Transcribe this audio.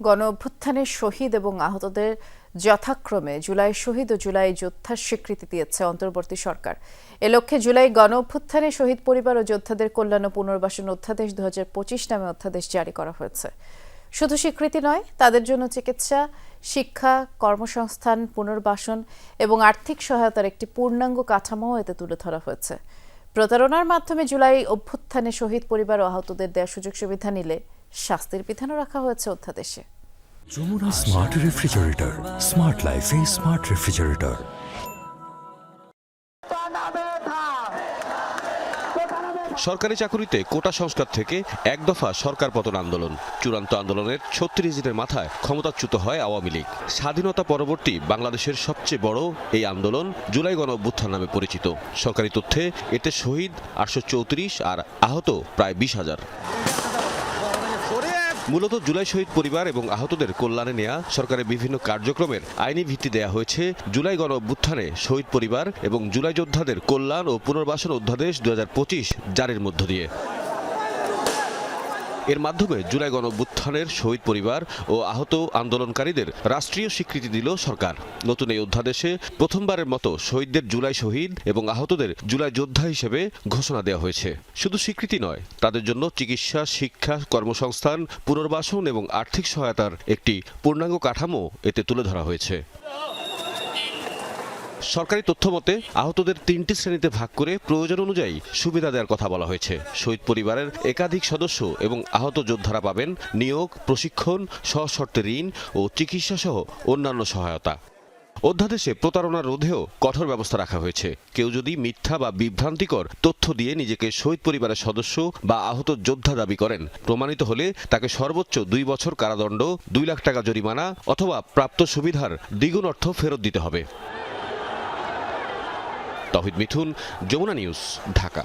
গণ অভ্যুত্থানের শহীদ এবং আহতদের যথাক্রমে জুলাই শহীদ ও জুলাই যোদ্ধার স্বীকৃতি দিয়েছে অন্তর্বর্তী সরকার। এ লক্ষ্যে জুলাই গণ অভ্যুত্থানে শহীদ পরিবার ও যোদ্ধাদের কল্যাণ ও পুনর্বাসন অধ্যাদেশ দুহাজার পঁচিশ নামে অধ্যাদেশ জারি করা হয়েছে। শুধু স্বীকৃতি নয়, তাদের জন্য চিকিৎসা, শিক্ষা, কর্মসংস্থান, পুনর্বাসন এবং আর্থিক সহায়তার একটি পূর্ণাঙ্গ কাঠামো এতে তুলে ধরা হয়েছে। প্রতারণার মাধ্যমে জুলাই অভ্যুত্থানে শহীদ পরিবার ও আহতদের দেওয়া সুযোগ সুবিধা নিলে শাস্তির বিধানও রাখা হয়েছে অধ্যাদেশে। যমুনা স্মার্ট রেফ্রিজারেটর স্মার্ট লাইফে স্মার্ট রেফ্রিজারেটর। সরকারি চাকুরিতে কোটা সংস্কার থেকে এক দফা সরকার পতন আন্দোলন। চূড়ান্ত আন্দোলনের ছত্রিশ দিনের মাথায় ক্ষমতাচ্যুত হয় আওয়ামী লীগ। স্বাধীনতা পরবর্তী বাংলাদেশের সবচেয়ে বড় এই আন্দোলন জুলাই গণ অভ্যুত্থান নামে পরিচিত। সরকারি তথ্যে এতে শহীদ আটশো চৌত্রিশ আর আহত প্রায় বিশ হাজার। মূলত জুলাই শহীদ পরিবার এবং আহতদের কল্যাণে নেয়া সরকারের বিভিন্ন কার্যক্রমের আইনি ভিত্তি দেয়া হয়েছে। জুলাই গণ অভ্যুত্থানে শহীদ পরিবার এবং জুলাই যোদ্ধাদের কল্যাণ ও পুনর্বাসন অধ্যাদেশ দু হাজার পঁচিশ জারির মধ্য দিয়ে। এর মাধ্যমে জুলাই গণ অভ্যুত্থানের শহীদ পরিবার ও আহত আন্দোলনকারীদের রাষ্ট্রীয় স্বীকৃতি দিল সরকার। নতুন এই অধ্যাদেশে প্রথমবারের মতো শহীদদের জুলাই শহীদ এবং আহতদের জুলাই যোদ্ধা হিসেবে ঘোষণা দেওয়া হয়েছে। শুধু স্বীকৃতি নয়, তাদের জন্য চিকিৎসা, শিক্ষা, কর্মসংস্থান, পুনর্বাসন এবং আর্থিক সহায়তার একটি পূর্ণাঙ্গ কাঠামো এতে তুলে ধরা হয়েছে। সরকারি তথ্য মতে আহতদের তিনটি শ্রেণীতে ভাগ করে প্রয়োজন অনুযায়ী সুবিধা দেওয়ার কথা বলা হয়েছে। শহীদ পরিবারের একাধিক সদস্য এবং আহত যোদ্ধারা পাবেন নিয়োগ, প্রশিক্ষণ, সশর্তে ঋণ ও চিকিৎসা সহ অন্যান্য সহায়তা। অধ্যাদেশে প্রতারণা রোধেও কঠোর ব্যবস্থা রাখা হয়েছে। কেউ যদি মিথ্যা বা বিভ্রান্তিকর তথ্য দিয়ে নিজেকে শহীদ পরিবারের সদস্য বা আহত যোদ্ধা দাবি করেন, প্রমাণিত হলে তাকে সর্বোচ্চ দুই বছর কারাদণ্ড, দুই লাখ টাকা জরিমানা অথবা প্রাপ্ত সুবিধার দ্বিগুণ অর্থ ফেরত দিতে হবে। তহিদ মিথুন যমুনা নিউজ ঢাকা।